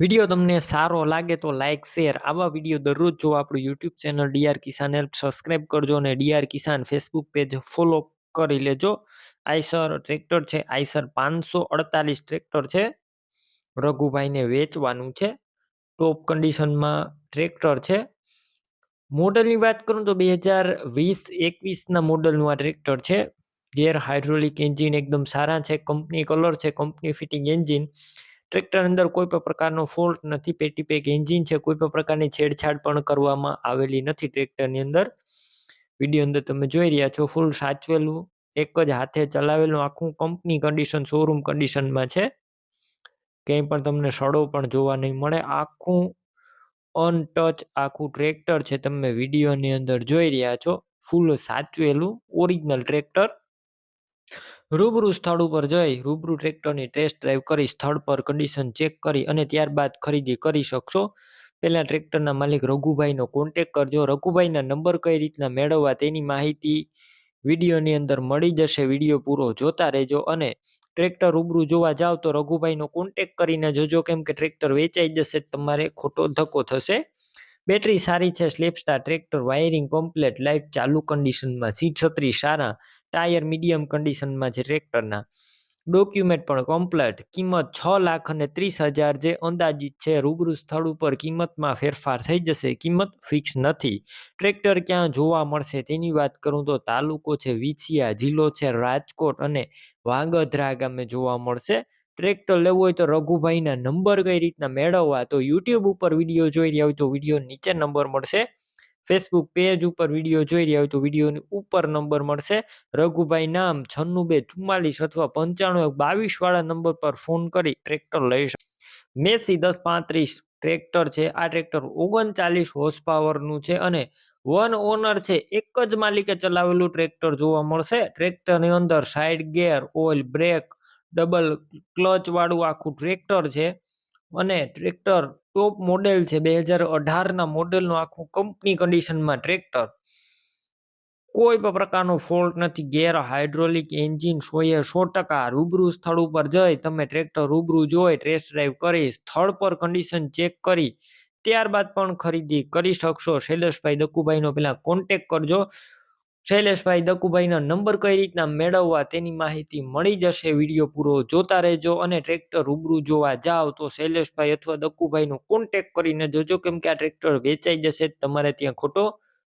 Video તમને સારો લાગે તો લાઇક શેર આવા વીડિયો દરરોજ જોવા આપણું YouTube channel DR Kisan help subscribe કરજો અને DR Kisan Facebook page follow કરી લેજો. આઈસર ટ્રેક્ટર છે. આઈસર પાંચસો અડતાલીસ ટ્રેક્ટર છે. રઘુભાઈને વેચવાનું છે. ટોપ કન્ડિશનમાં ટ્રેક્ટર છે. મોડલની વાત કરું તો બે હજાર વીસ એકવીસના મોડલનું આ ટ્રેક્ટર છે. ગેર હાઇડ્રોલિક એન્જિન એકદમ સારા છે. કંપની કલર છે. કંપની ફિટિંગ એન્જિન ટ્રેક્ટર અંદર કોઈ પણ પ્રકારનો ફોલ્ટ નથી, પેટી પેક એન્જિન છે, કોઈ પણ પ્રકારની છેડછાડ પણ કરવામાં આવેલી નથી ટ્રેક્ટરની અંદર. વીડિયો અંદર તમે જોઈ રહ્યા છો ફૂલ સાચવેલું, એક જ હાથે ચલાવેલું, આખું કંપની કન્ડિશન શોરૂમ કન્ડિશનમાં છે. ક્યાંય પણ તમને સડો પણ જોવા નહીં મળે. આખું અનટચ આખું ટ્રેક્ટર છે, તમે વિડીયોની અંદર જોઈ રહ્યા છો. ફૂલ સાચવેલું ઓરિજિનલ ટ્રેક્ટર. રૂબરૂ સ્થળ ઉપર જઈ રૂબરૂ ટ્રેક્ટરની ટેસ્ટ ડ્રાઈવ કરી સ્થળ પર કન્ડિશન ચેક કરી અને ત્યારબાદ ખરીદી કરી શકશો. પહેલાં ટ્રેક્ટરના માલિક રઘુભાઈનો કોન્ટેક કરજો. રઘુભાઈના નંબર કઈ રીતના મેળવવા તેની માહિતી વિડીયોની અંદર મળી જશે. વીડિયો પૂરો જોતા રહેજો અને ટ્રેક્ટર રૂબરૂ જોવા જાવ તો રઘુભાઈનો કોન્ટેક કરીને જોજો કેમ કે ટ્રેક્ટર વેચાઈ જશે, તમારે ખોટો ધક્કો થશે. બેટરી સારી છે self starter tractor, wiring, complete light ચાલુ કન્ડિશનમાં સીટ છત્રી, સારા ટાયર મીડિયમ કન્ડિશનમાં છે ટ્રેક્ટરના ડોક્યુમેન્ટ પણ કમ્પ્લેટ કિંમત છ લાખ અને ત્રીસ હજાર જે અંદાજિત છે, રૂબરૂ સ્થળ ઉપર કિંમતમાં ફેરફાર થઈ જશે. કિંમત ફિક્સ નથી. ટ્રેક્ટર ક્યાં જોવા મળશે તેની વાત કરું તો તાલુકો છે વિછિયા, જિલ્લો છે રાજકોટ અને વાંગધ્રા ગામે જોવા મળશે. ટ્રેક્ટર લેવું હોય તો રઘુભાઈના નંબર કઈ રીતના મેળવવા? તો યુટ્યુબ ઉપર વીડિયો જોઈ રહ્યા હોય તો વીડિયો નીચે નંબર મળશે. ફેસબુક પેજ ઉપર વીડિયો જોઈ રહ્યા હોય તો વિડીયોની ઉપર નંબર મળશે. રઘુભાઈ નામ છન્નું બે ચુમ્માલીસ અથવા પંચાણું બાવીસ વાળા નંબર પર ફોન કરી ટ્રેક્ટર લઈ શકો. મેસી દસ પાંત્રીસ ટ્રેક્ટર છે. આ ટ્રેક્ટર ઓગણચાલીસ હોર્સ પાવરનું છે અને વન ઓનર છે. એક જ માલિકે ચલાવેલું ટ્રેક્ટર જોવા મળશે. ટ્રેક્ટરની અંદર side gear oil brake double clutch વાળું આખું ટ્રેક્ટર છે. અને ટ્રેક્ટર ટોપ મોડેલ છે બે હજાર અઢારના મોડેલનું આખું કંપની કન્ડિશનમાં ટ્રેક્ટર. કોઈ પણ પ્રકારનો ફોલ્ટ નથી. ગેર હાઇડ્રોલિક એન્જિન સોએ સો ટકા રૂબરૂ સ્થળ ઉપર જઈ તમે ટ્રેક્ટર રૂબરૂ જોઈ ટેસ્ટ ડ્રાઈવ કરી સ્થળ પર કન્ડિશન ચેક કરી ત્યારબાદ પણ ખરીદી કરી શકશો. શૈલેષભાઈ દક્કુભાઈનો પહેલાં કોન્ટેક કરજો. શૈલેષભાઈ દકુભાઈનો નંબર કઈ રીતના મેળવવા તેની માહિતી મળી જશે? વીડિયો પૂરો જોતા રહેજો અને ટ્રેક્ટર રૂબરૂ જોવા જાઓ તો શૈલેષભાઈ અથવા દકુભાઈનો કોન્ટેક કરીને જોજો. કેમ કે આ ટ્રેક્ટર વેચાઈ જશે, તમારે ત્યાં ખોટો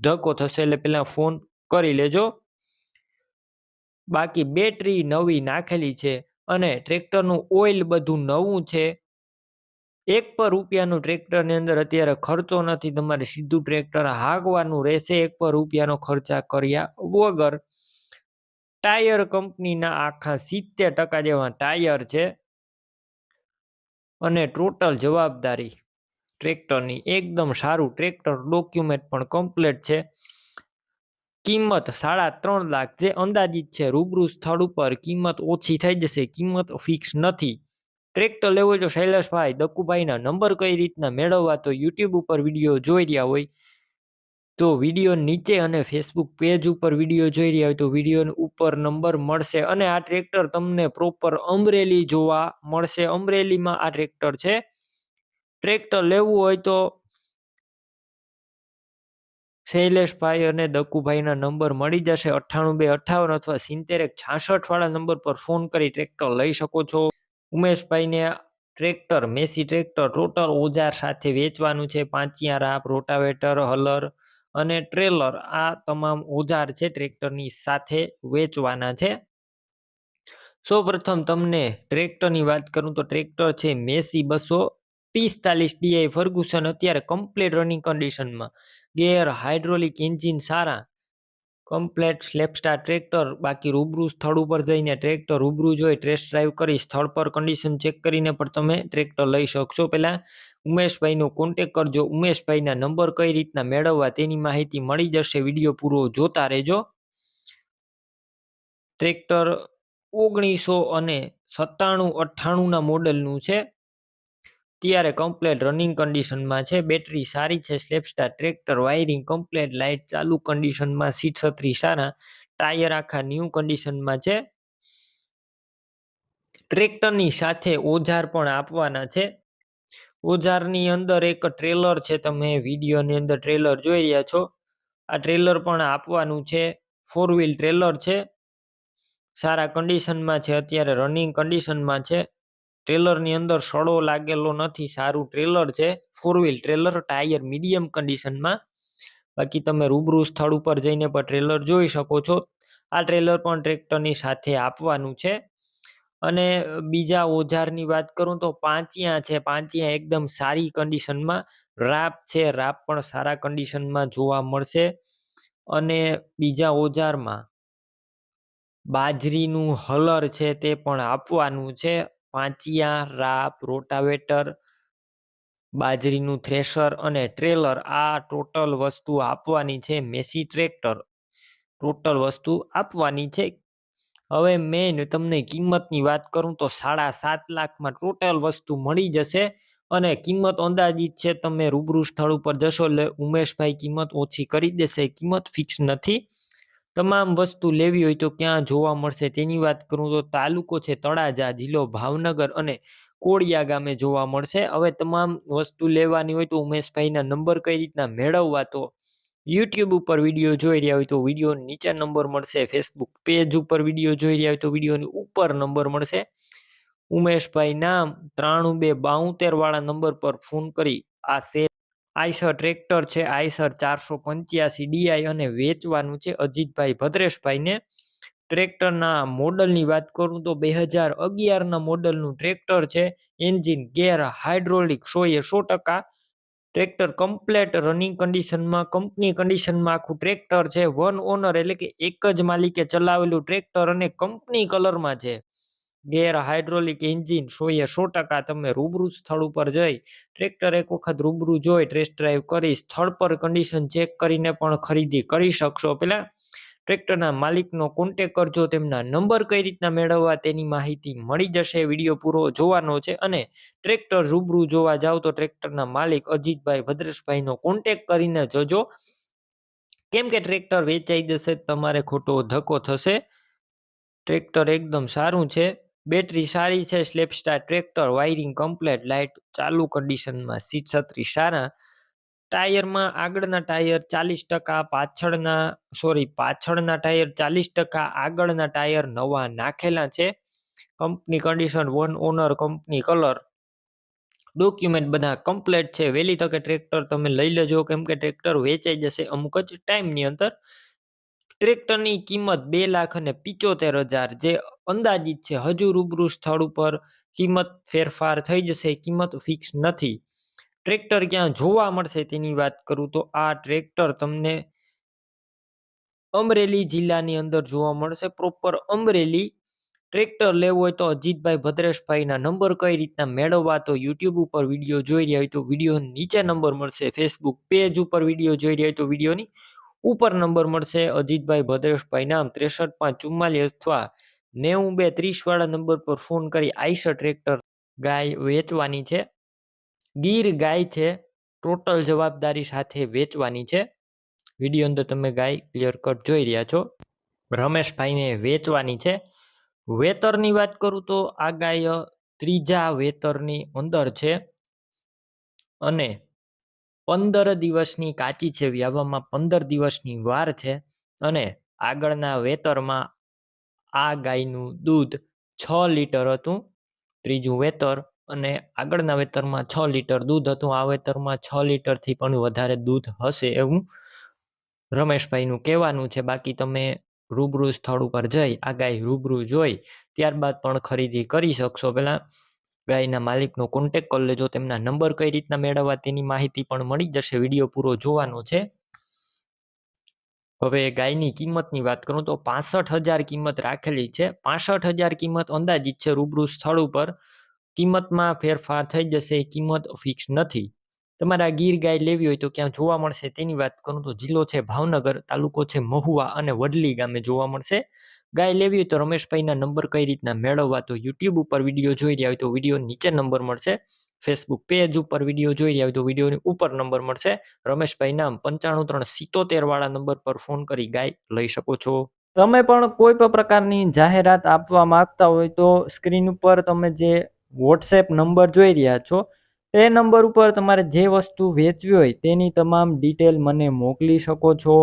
ધક્કો થશે એટલે પહેલાં ફોન કરી લેજો. બાકી બેટરી નવી નાખેલી છે અને ટ્રેક્ટરનું ઓઇલ બધું નવું છે. એક પર રૂપિયાનું ટ્રેક્ટરની અંદર અત્યારે ખર્ચો નથી, તમારે સીધું ટ્રેક્ટર હાંકવાનું રહેશે. એક પર રૂપિયાનો ખર્ચા કર્યા વગર ટાયર કંપનીના આખા સિત્તેર ટકા જેવા ટાયર છે અને ટોટલ જવાબદારી ટ્રેક્ટરની, એકદમ સારું ટ્રેક્ટર ડોક્યુમેન્ટ પણ કમ્પ્લીટ છે. કિંમત સાડા ત્રણ લાખ જે અંદાજિત છે, રૂબરૂ સ્થળ ઉપર કિંમત ઓછી થઈ જશે, કિંમત ફિક્સ નથી. ટ્રેક્ટર લેવું હોય તો શૈલેષભાઈ દક્કુભાઈના નંબર કઈ રીતના મેળવવા તો યુટ્યુબ ઉપર વીડિયો જોઈ રહ્યા હોય. તો વીડિયો નીચે અને ફેસબુક પેજ ઉપર વીડિયો જોઈ રહ્યા હોય તો વીડિયો ઉપર નંબર મળશે અને આ ટ્રેક્ટર તમને પ્રોપર અમરેલી જોવા મળશે. અમરેલીમાં આ ટ્રેક્ટર છે. ટ્રેક્ટર લેવું હોય તો શૈલેષભાઈ અને દક્કુભાઈના નંબર મળી જશે. અઠ્ઠાણું બે અઠ્ઠાવન અથવા સિત્તેર એક છાસઠ વાળા નંબર પર ફોન કરી ટ્રેક્ટર લઈ શકો છો. ઉમેશભાઈને ટ્રેક્ટર, મેસી ટ્રેક્ટર, ટોટલ ઓજાર સાથે વેચવાનું છે. પાંચિયા રાપ રોટાવેટર, હલર અને ટ્રેલર આ તમામ ઓજાર છે ટ્રેક્ટરની સાથે વેચવાના છે. સૌપ્રથમ તમને ટ્રેક્ટરની વાત કરું તો ટ્રેક્ટર છે મેસી બસો પિસ્તાલીસ ડીઆઈ ફર્ગુસન. અત્યારે કમ્પ્લીટ રનિંગ કન્ડિશનમાં ગેર હાઇડ્રોલિક એન્જિન સારા કમ્પ્લેટ સ્લેપસ્ટાર ટ્રેક્ટર બાકી રૂબરૂ સ્થળ ઉપર જઈને ટ્રેક્ટર રૂબરૂ જોઈ ટેસ્ટ ડ્રાઈવ કરી સ્થળ પર કન્ડિશન ચેક કરીને પણ તમે ટ્રેક્ટર લઈ શકશો. પહેલાં ઉમેશભાઈનો કોન્ટેક કરજો. ઉમેશભાઈના નંબર કઈ રીતના મેળવવા તેની માહિતી મળી જશે. વીડિયો પૂરો જોતા રહેજો. ટ્રેક્ટર ઓગણીસો અને સત્તાણું અઠ્ઠાણુંના મોડલનું છે. ત્યારે કમ્પ્લેટ રનિંગ કન્ડિશનમાં છે બેટરી સારી છે self starter tractor wiring complete light ચાલુ કન્ડિશનમાં સીટ છત્રી સારા ટાયર આખા ન્યૂ કન્ડિશનમાં છે. ટ્રેક્ટરની સાથે ઓજાર પણ આપવાના છે. ઓજારની અંદર એક ટ્રેલર છે, તમે વિડીયોની અંદર ટ્રેલર જોઈ રહ્યા છો. આ ટ્રેલર પણ આપવાનું છે ફોર વ્હીલ ટ્રેલર છે. સારા કન્ડિશનમાં છે, અત્યારે રનિંગ કન્ડિશનમાં છે. ટ્રેલરની અંદર સડો લાગેલો નથી, સારું ટ્રેલર છે. Four wheel trailer tyre medium કન્ડિશનમાં બાકી તમે રૂબરૂ સ્થળ ઉપર જઈને પણ ટ્રેલર જોઈ શકો છો. આ ટ્રેલર પણ ટ્રેક્ટરની સાથે આપવાનું છે. અને બીજા ઓજારની વાત કરું તો પાંચિયા છે. પાંચિયા એકદમ સારી કન્ડિશનમાં રાપ છે. રાપ પણ સારા કન્ડિશનમાં જોવા મળશે. અને બીજા ઓજારમાં બાજરીનું હલર છે તે પણ આપવાનું છે. પાંચિયા, રાપ, રોટાવેટર, બાજરીનું થ્રેશર અને ટ્રેલર આ ટોટલ વસ્તુ આપવાની છે મેસી ટ્રેક્ટર. ટોટલ વસ્તુ આપવાની છે. હવે મેં તમને કિંમતની વાત કરું તો સાડા સાત લાખમાં ટોટલ વસ્તુ મળી જશે અને કિંમત અંદાજિત છે તમે રૂબરૂ સ્થળ ઉપર જશો એટલે ઉમેશભાઈ કિંમત ઓછી કરી દેશે. કિંમત ફિક્સ નથી. તમામ વસ્તુ લેવી હોય તો ક્યાં જોવા મળશે? તેની વાત કરું તો તાલુકો છે તળાજા, જિલ્લો ભાવનગર અને કોળિયા ગામે જોવા મળશે. હવે તમામ વસ્તુ લેવાની હોય તો ઉમેશભાઈના નંબર કઈ રીતના મેળવવા? તો યુટ્યુબ ઉપર વીડિયો જોઈ રહ્યા હોય તો વીડિયો નીચે નંબર મળશે. ફેસબુક પેજ ઉપર વીડિયો જોઈ રહ્યા હોય તો વિડીયોની ઉપર નંબર મળશે. ઉમેશભાઈ નામ ત્રાણું બે બાઉતેર વાળા નંબર પર ફોન કરી આ સે આઈસર ટ્રેક્ટર છે, આઈસર ચારસો પંચ્યાસી ડીઆઈ અને વેચવાનું છે અજીતભાઈ ભદ્રેશભાઈને. ટ્રેક્ટરના મોડલની વાત કરું તો બે હજાર અગિયારના મોડલનું ટ્રેક્ટર છે, એન્જિન ગેર હાઇડ્રોલિક સો એ સો ટકા. ટ્રેક્ટર કમ્પ્લેટ રનિંગ કન્ડિશનમાં, કંપની કન્ડિશનમાં આખું ટ્રેક્ટર છે, વન ઓનર એટલે કે એક જ માલિકે ચલાવેલું ટ્રેક્ટર અને કંપની કલરમાં છે. ગેર હાઇડ્રોલિક એન્જિન સોએ સો ટકા તમે રૂબરૂ સ્થળ ઉપર જઈ, ટ્રેક્ટર એક વખત રૂબરૂ જોઈ ટેસ્ટ ડ્રાઈવ કરી, સ્થળ પર કન્ડિશન ચેક કરીને પણ ખરીદી કરી શકશો. પેલા ટ્રેક્ટરના માલિકનો કોન્ટેક કરજો, તેમના નંબર કઈ રીતના મેળવવા તેની માહિતી મળી જશે, વીડિયો પૂરો જોવાનો છે અને ટ્રેક્ટર રૂબરૂ જોવા જાવ તો ટ્રેક્ટરના માલિક અજીતભાઈ ભદ્રેશભાઈનો કોન્ટેક કરીને જજો. કેમ કે ટ્રેક્ટર વેચાઈ જશે, તમારે ખોટો ધક્કો થશે. ટ્રેક્ટર એકદમ સારું છે. બેટરી સારી છે, self starter tractor, wiring complete, light ચાલુ કન્ડિશનમાં સીટ છત્રી સારા ટાયરમાં આગળના ટાયર ચાલીસ ટકા, પાછળના સોરી પાછળના ટાયર ચાલીસ ટકા, આગળના ટાયર નવા નાખેલા છે. Company condition one owner company colour. Document બધા કમ્પ્લેટ છે. વહેલી તકે ટ્રેક્ટર તમે લઈ લેજો, કેમ કે ટ્રેક્ટર વેચાઈ જશે અમુક જ ટાઈમની અંદર. ટ્રેક્ટરની કિંમત બે લાખ અને પિચોતેર હજાર, જે અંદાજિત છે. હજુ રૂબરૂ સ્થળ ઉપર કિંમત ફેરફાર થઈ જશે, કિંમત ફિક્સ નથી. ટ્રેક્ટર ક્યાં જોવા મળશે તેની વાત કરું તો આ ટ્રેક્ટર તમને અમરેલી જિલ્લાની અંદર જોવા મળશે. પ્રોપર અમરેલી ટ્રેક્ટર લેવું હોય તો અજીતભાઈ ભદ્રેશભાઈના નંબર કઈ રીતના મેળવવા તો યુટ્યુબ ઉપર વીડિયો જોઈ રહ્યા હોય તો વીડિયો નીચે નંબર મળશે. ફેસબુક પેજ ઉપર વીડિયો જોઈ રહ્યા હોય તો વિડીયોની ઉપર નંબર મળશે. અજીતભાઈ ભદ્રેશભાઈ નામ ત્રેસઠ પાંચ ચુમ્માલીસ અથવા નેવું બે ત્રીસવાળા નંબર પર ફોન કરી આઈસર ટ્રેક્ટર ગાય વેચવાની છે. ગીર ગાય છે ટોટલ જવાબદારી સાથે વેચવાની છે. વીડિયો અંદર તમે ગાય ક્લિયર કટ જોઈ રહ્યા છો. રમેશભાઈને વેચવાની છે. વેતરની વાત કરું તો આ ગાય ત્રીજા વેતરની અંદર છે. અને પંદર દિવસની કાચી છે વ્યાવામાં પંદર દિવસની વાર છે. અને આગળના વેતરમાં આ ગાયનું દૂધ છ લીટર હતું. ત્રીજું વેતર અને આગળના વેતરમાં છ લીટર દૂધ હતું. આ વેતરમાં છ લીટરથી પણ વધારે દૂધ હશે એવું રમેશભાઈનું કહેવાનું છે. બાકી તમે રૂબરૂ સ્થળ ઉપર જઈ આ ગાય રૂબરૂ જોઈ ત્યારબાદ પણ ખરીદી કરી શકશો. પહેલાં ગાયના માલિકનો કોન્ટેક કરી લેજો. તેમના નંબર કઈ રીતના મેળવવા તેની માહિતી પણ મળી જશે. વીડિયો પૂરો જોવાનો છે. હવે ગાયની કિંમતની વાત કરું તો પાસઠ હજાર કિંમત રાખેલી છે. પાસઠ હજાર કિંમત અંદાજિત છે રૂબરૂ સ્થળ ઉપર. કિંમતમાં ફેરફાર થઈ જશે કિંમત ફિક્સ નથી. તમારા ગીર ગાય લેવી હોય તો ક્યાં જોવા મળશે તેની વાત કરું તો જિલ્લો છે ભાવનગર, તાલુકો છે મહુવા અને વડલી ગામે જોવા મળશે. ગાય લેવી હોય તો રમેશભાઈના નંબર કઈ રીતના મેળવવા તો યુટ્યુબ ઉપર વીડિયો જોઈ રહ્યા હોય તો વીડિયો નીચે નંબર મળશે. ફેસબુક પેજ ઉપર વીડિયો જોઈ રહ્યા હોય તો વિડીયોની ઉપર નંબર મળશે. રમેશભાઈ નામ પંચાણું ત્રણ સિત્તોતેર વાળા નંબર પર ફોન કરી ગાય લઈ શકો છો. તમે પણ કોઈ પણ પ્રકારની જાહેરાત આપવા માંગતા હોય તો સ્ક્રીન ઉપર તમે જે વોટ્સએપ નંબર જોઈ રહ્યા છો, તે નંબર ઉપર તમારે જે વસ્તુ વેચવી હોય તેની તમામ ડિટેલ મને મોકલી શકો છો.